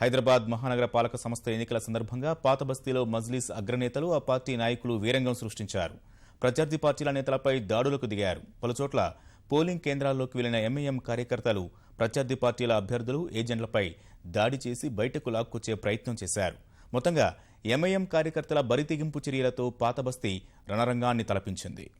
హైదరాబాద్ మహానగర పాలక సంస్థ ఎన్నికల సందర్భంగా పాత బస్తీలో మజ్లిస్ అగ్రనేతలు ఆ పార్టీ నాయకులు వీరంగం సృష్టించారు. ప్రత్యర్థి పార్టీల నేతలపై దాడులకు దిగారు. పలుచోట్ల పోలింగ్ కేంద్రాల్లోకి వెళ్ళిన ఎంఐఎం కార్యకర్తలు ప్రత్యర్థి పార్టీల అభ్యర్థులు ఏజెంట్లపై దాడి చేసి బయటకు లాక్కొచ్చే ప్రయత్నం చేశారు. మొత్తంగా ఎంఐఎం కార్యకర్తల బరితెగింపు చర్యలతో పాతబస్తీ రణరంగాన్ని తలపించింది.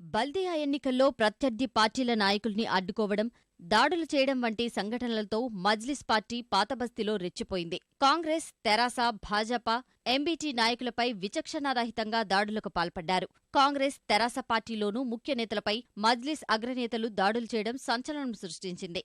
బల్దియా ఎన్నికల్లో ప్రత్యర్థి పార్టీల నాయకుల్ని అడ్డుకోవడం దాడులు చేయడం వంటి సంఘటనలతో మజ్లిస్ పార్టీ పాతబస్తీలో రెచ్చిపోయింది. కాంగ్రెస్ తెరాస భాజపా ఎంబీటీ నాయకులపై విచక్షణారహితంగా దాడులకు పాల్పడ్డారు. కాంగ్రెస్ తెరాస పార్టీలోనూ ముఖ్య నేతలపై మజ్లిస్ అగ్రనేతలు దాడులు చేయడం సంచలనం సృష్టించింది.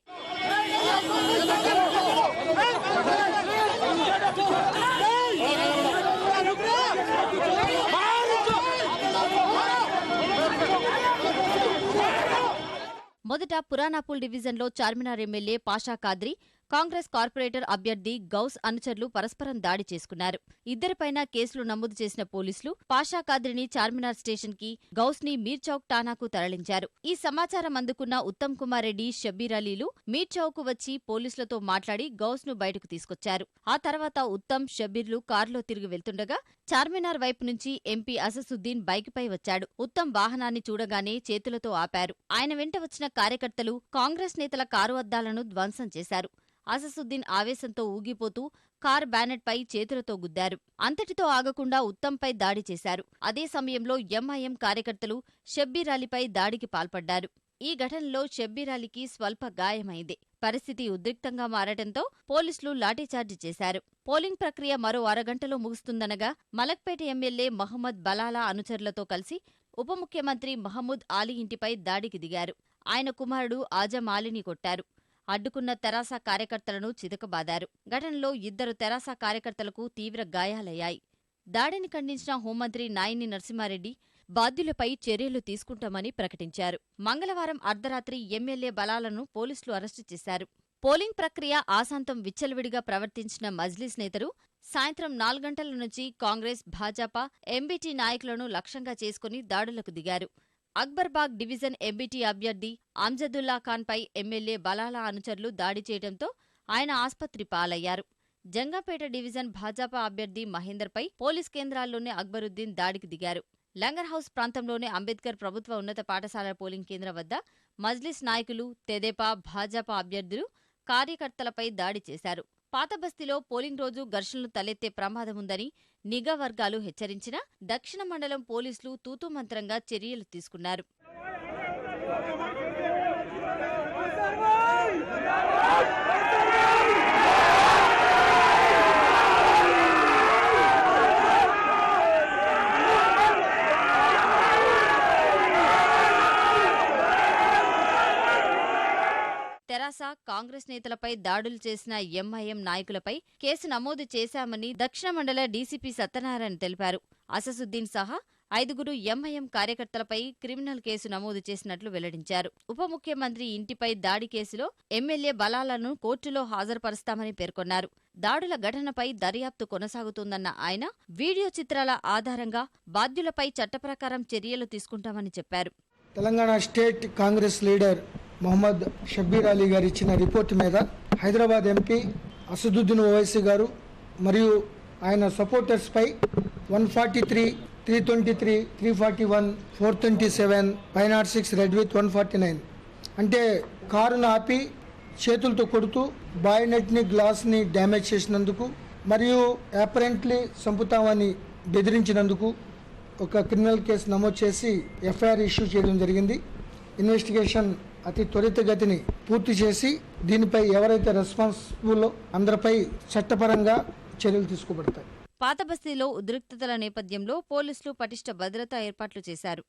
మొదట పురాణాపూల్ డివిజన్లో Charminar MLA Pasha Qadri Congress corporator అభ్యర్థి గౌస్ అనుచరులు పరస్పరం దాడి చేసుకున్నారు. ఇద్దరిపైన కేసులు నమోదు చేసిన పోలీసులు పాషా కాద్రిని చార్మినార్ స్టేషన్కి గౌస్ని మీర్చౌక్ టానాకు తరలించారు. ఈ సమాచారం అందుకున్న ఉత్తమ్ కుమార్ రెడ్డి షబ్బీర్ అలీలు మీర్చౌక్ వచ్చి పోలీసులతో మాట్లాడి గౌస్ను బయటకు తీసుకొచ్చారు. ఆ తర్వాత ఉత్తమ్ షబ్బీర్లు కారులో తిరిగి వెళ్తుండగా చార్మినార్ వైపు నుంచి ఎంపీ అససుద్దీన్ బైక్పై వచ్చాడు. ఉత్తమ్ వాహనాన్ని చూడగానే చేతులతో ఆపారు. ఆయన వెంట వచ్చిన కార్యకర్తలు కాంగ్రెస్ నేతల కారు అద్దాలను ధ్వంసం చేశారు. అససుద్దీన్ ఆవేశంతో ఊగిపోతూ కార్ బ్యానెట్పై చేతులతో గుద్దారు. అంతటితో ఆగకుండా ఉత్తంపై దాడి చేశారు. అదే సమయంలో ఎంఐఎం కార్యకర్తలు షబ్బీర్ అలీపై దాడికి పాల్పడ్డారు. ఈ ఘటనలో షబ్బీర్ అలీకి స్వల్ప గాయమైంది. పరిస్థితి ఉద్రిక్తంగా మారటంతో పోలీసులు లాఠీచార్జి చేశారు. పోలింగ్ ప్రక్రియ మరో అరగంటలో ముగుస్తుందనగా మలక్పేట ఎమ్మెల్యే మహమ్మద్ బలాలా అనుచరులతో కలిసి ఉప ముఖ్యమంత్రి మహమూద్ ఆలీ ఇంటిపై దాడికి దిగారు. ఆయన కుమారుడు ఆజం ఆలీని కొట్టారు. అడ్డుకున్న తెరాస కార్యకర్తలను చితకబాదారు. ఘటనలో ఇద్దరు తెరాస కార్యకర్తలకు తీవ్ర గాయాలయ్యాయి. దాడిని ఖండించిన హోంమంత్రి నాయిని నరసింహారెడ్డి బాధ్యులపై చర్యలు తీసుకుంటామని ప్రకటించారు. మంగళవారం అర్ధరాత్రి ఎమ్మెల్యే బలాలను పోలీసులు అరెస్టు చేశారు. పోలింగ్ ప్రక్రియ ఆశాంతం విచ్చలవిడిగా ప్రవర్తించిన మజ్లిస్ నేతలు సాయంత్రం నాలుగు గంటల నుంచి కాంగ్రెస్ భాజపా ఎంబీటీ నాయకులను లక్ష్యంగా చేసుకుని దాడులకు దిగారు. అక్బర్బాగ్ డివిజన్ ఎంబీటీ అభ్యర్థి అమ్జదుల్లా ఖాన్పై ఎమ్మెల్యే బలాల అనుచరులు దాడి చేయడంతో ఆయన ఆస్పత్రి పాలయ్యారు. జంగంపేట డివిజన్ భాజపా అభ్యర్థి మహేందర్పై పోలీస్ కేంద్రాల్లోనే అక్బరుద్దీన్ దాడికి దిగారు. లంగర్ హౌస్ ప్రాంతంలోని అంబేద్కర్ ప్రభుత్వ ఉన్నత పాఠశాల పోలింగ్ కేంద్రం వద్ద మజ్లిస్ నాయకులు తెదేపా భాజపా అభ్యర్థులు కార్యకర్తలపై దాడి చేశారు. పాతబస్తీలో పోలింగ్ రోజు ఘర్షణలు తలెత్తే ప్రమాదముందని నిఘా వర్గాలు హెచ్చరించినా దక్షిణ మండలం పోలీసులు తూతుమంత్రంగా చర్యలు తీసుకున్నారు. తెరాస కాంగ్రెస్ నేతలపై దాడులు చేసిన ఎంఐఎం నాయకులపై కేసు నమోదు చేశామని దక్షిణ మండల డీసీపీ సత్యనారాయణ తెలిపారు. అససుద్దీన్ సహా ఐదుగురు ఎంఐఎం కార్యకర్తలపై క్రిమినల్ కేసు నమోదు చేసినట్లు వెల్లడించారు. ఉప ముఖ్యమంత్రి ఇంటిపై దాడి కేసులో ఎమ్మెల్యే బలాలను కోర్టులో హాజరుపరుస్తామని పేర్కొన్నారు. దాడుల ఘటనపై దర్యాప్తు కొనసాగుతోందన్న ఆయన వీడియో చిత్రాల ఆధారంగా బాధ్యులపై చట్టప్రకారం చర్యలు తీసుకుంటామని చెప్పారు. Telangana state Congress leader Mohammed Shabbir Ali గారు ఇచ్చిన రిపోర్ట్ మీద హైదరాబాద్ ఎంపీ అసదుద్దీన్ ఓవైసీ గారు మరియు ఆయన సపోర్టర్స్పై one forty three three twenty three three forty one four twenty seven five not six read with one forty nine. అంటే కారును ఆపి చేతులతో కొడుతూ బాయినెట్ని గ్లాస్ని డ్యామేజ్ చేసినందుకు మరియు అపరెంట్లీ చంపుతామని బెదిరించినందుకు ఒక క్రిమినల్ కేసు నమోదు చేసి ఎఫ్ఐఆర్ ఇష్యూ చేయడం జరిగింది. ఇన్వెస్టిగేషన్ అతి త్వరితగతిని పూర్తి చేసి దీనిపై ఎవరైతే రెస్పాన్సిబుల్ అందరిపై చట్టపరంగా చర్యలు తీసుకోబడతాయి. పాతబస్తీలో ఉద్రిక్తతల నేపథ్యంలో పోలీసులు పటిష్ట భద్రతా ఏర్పాట్లు చేశారు.